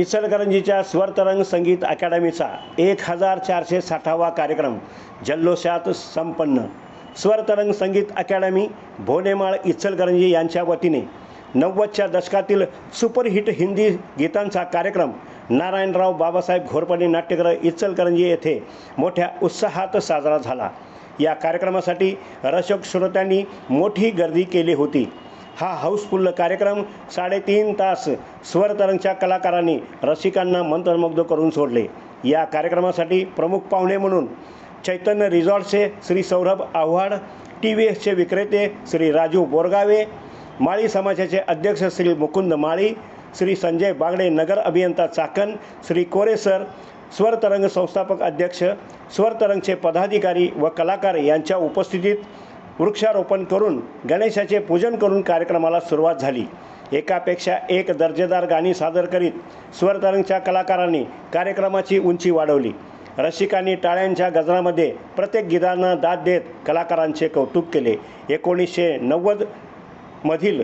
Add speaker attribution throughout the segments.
Speaker 1: इचलकरंजीच्या स्वरतरंग संगीत अकॅडमीचा एक हजार चारशे साठावा कार्यक्रम जल्लोषात संपन्न. स्वरतरंग संगीत अकॅडमी भोनेमाळ इचलकरंजी यांच्या वतीने नव्वदच्या दशकातील सुपरहिट हिंदी गीतांचा कार्यक्रम नारायणराव बाबासाहेब घोरपडे नाट्यगृह इचलकरंजी येथे मोठ्या उत्साहात साजरा झाला. या कार्यक्रमासाठी रसक श्रोत्यांनी मोठी गर्दी केली होती. हा हाऊसफुल्ल कार्यक्रम साडेतीन तास स्वरतरंगच्या कलाकारांनी रसिकांना मंत्रमुग्ध करून सोडले. या कार्यक्रमासाठी प्रमुख पाहुणे म्हणून चैतन्य रिझॉर्टचे श्री सौरभ आव्हाड टी व्ही एसचे विक्रेते श्री राजू बोरगावे माळी समाजाचे अध्यक्ष श्री मुकुंद माळी श्री संजय बागडे नगर अभियंता चाकण श्री कोरेसर स्वरतरंग संस्थापक अध्यक्ष स्वरतरंगचे पदाधिकारी व कलाकार यांच्या उपस्थितीत वृक्षारोपण करून गणेशाचे पूजन करून कार्यक्रमाला सुरुवात झाली. एकापेक्षा एक दर्जेदार गाणी सादर करीत स्वरतरंगच्या कलाकारांनी कार्यक्रमाची उंची वाढवली. रसिकांनी टाळ्यांच्या गजरामध्ये प्रत्येक गीतांना दाद देत कलाकारांचे कौतुक केले. एकोणीसशे नव्वद मधील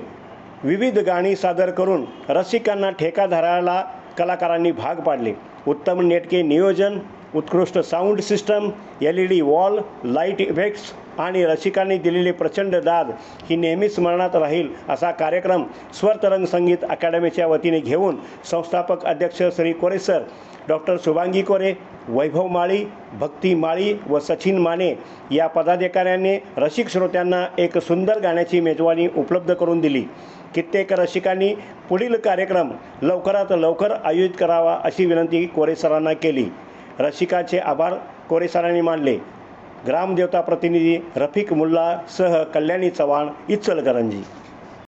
Speaker 1: विविध गाणी सादर करून रसिकांना ठेका धरायला कलाकारांनी भाग पाडले. उत्तम नेटके नियोजन उत्कृष्ट sound system L E D wall light effects आणि रसिकांनी दिलेली प्रचंड दाद ही नेहमीच स्मरणात राहील असा कार्यक्रम स्वरतरंग संगीत अकॅडमीच्या वतीने घेऊन संस्थापक अध्यक्ष श्री कोरे सर डॉक्टर शुभांगी कोरे वैभव माळी भक्ती माळी व सचिन माने या पदाधिकाऱ्यांनी रसिक श्रोत्यांना एक सुंदर गाण्याची मेजवानी उपलब्ध करून दिली. कित्येक रसिकांनी पुढील कार्यक्रम लवकरात लवकर आयोजित करावा अशी विनंती कोरेसरांना केली. रसिकाचे आभार कोरेसरांनी मानले. ग्रामदेवता प्रतिनिधी रफिक मुल्ला सह कल्याणी चव्हाण इचलकरंजी.